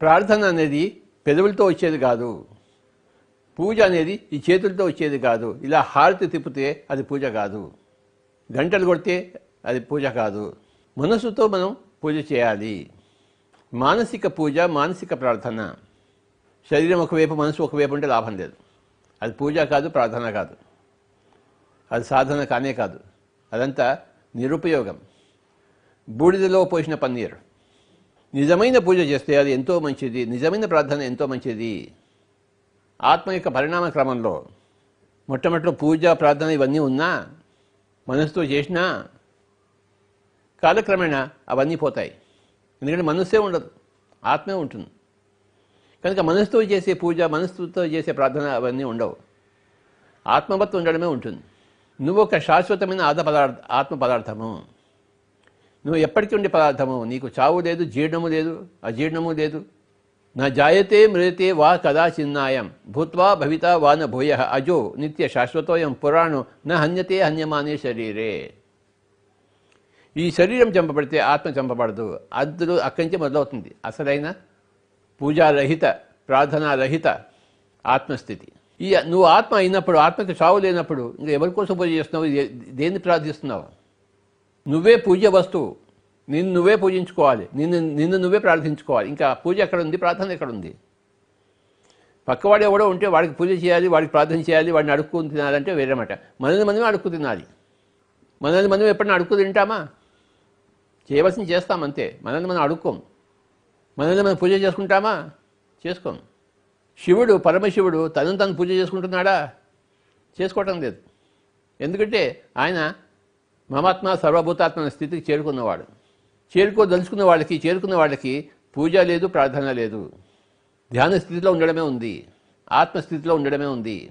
ప్రార్థన అనేది పెదవులతో వచ్చేది కాదు. పూజ అనేది ఈ చేతులతో వచ్చేది కాదు. ఇలా హారతి తిప్పితే అది పూజ కాదు. గంటలు కొడితే అది పూజ కాదు. మనసుతో మనం పూజ చేయాలి. మానసిక పూజ మానసిక ప్రార్థన. శరీరం ఒకవైపు మనసు ఒకవైపు ఉంటే లాభం లేదు. అది పూజ కాదు ప్రార్థన కాదు. అది సాధన కానే కాదు. అదంతా నిరుపయోగం. బూడిదలో పోసిన పన్నీరు. నిజమైన పూజ చేస్తే అది ఎంతో మంచిది నిజమైన ప్రార్థన ఎంతో మంచిది. ఆత్మ యొక్క పరిణామ క్రమంలో మొట్టమొదటి పూజ ప్రార్థన ఇవన్నీ ఉన్నా మనసుతో చేసినా కాలక్రమేణా అవన్నీ పోతాయి. ఎందుకంటే మనస్సే ఉండదు ఆత్మే ఉంటుంది. కనుక మనసుతో చేసే పూజ మనసుతో చేసే ప్రార్థన అవన్నీ ఉండవు. ఆత్మవత్తు ఉండడమే ఉంటుంది. నువ్వు ఒక శాశ్వతమైన ఆద పదార్థ ఆత్మ పదార్థము. నువ్వు ఎప్పటికీ ఉండే పదార్థము. నీకు చావు లేదు జీర్ణము లేదు అజీర్ణము లేదు. నా జాయతే మృతే వా కదా చిన్నాయం భూత్వా భవిత వా న భూయ. అజో నిత్య శాశ్వతోయం పురాణం. న హన్యతే హన్యమానే శరీరే. ఈ శరీరం చంపబడితే ఆత్మ చంపబడదు. అద్దులు అక్కడి నుంచి మొదలవుతుంది. అసలైన పూజారహిత ప్రార్థనారహిత ఆత్మస్థితి. ఈ నువ్వు ఆత్మ అయినప్పుడు ఆత్మకి చావు లేనప్పుడు ఇంకా ఎవరి కోసం పూజ చేస్తున్నావు? దేన్ని ప్రార్థిస్తున్నావు? నువ్వే పూజ వస్తువు. నిన్ను నువ్వే పూజించుకోవాలి. నిన్ను నిన్ను నువ్వే ప్రార్థించుకోవాలి. ఇంకా పూజ ఎక్కడ ఉంది ప్రార్థన ఎక్కడ ఉంది పక్కవాడు ఎవడో ఉంటే వాడికి పూజ చేయాలి వాడికి ప్రార్థన చేయాలి వాడిని అడుక్కుని తినాలంటే వేరే మాట. మనల్ని మనమే అడుక్కు తినాలి. మనల్ని మనం ఎప్పుడైనా అడుక్కు తింటామా? చేయవలసింది చేస్తాం అంతే. మనల్ని మనం అడుక్కోం. మనల్ని మనం పూజ చేసుకుంటామా? చేసుకోం. శివుడు పరమశివుడు తనను తను పూజ చేసుకుంటున్నాడా? చేసుకోవటం లేదు. ఎందుకంటే ఆయన మమాత్మ సర్వభూతాత్మ స్థితికి చేరుకున్నవాడు. చేరుకోదలుచుకున్న వాళ్ళకి చేరుకున్న వాళ్ళకి పూజ లేదు ప్రార్థన లేదు. ధ్యాన స్థితిలో ఉండడమే ఉంది. ఆత్మస్థితిలో ఉండడమే ఉంది.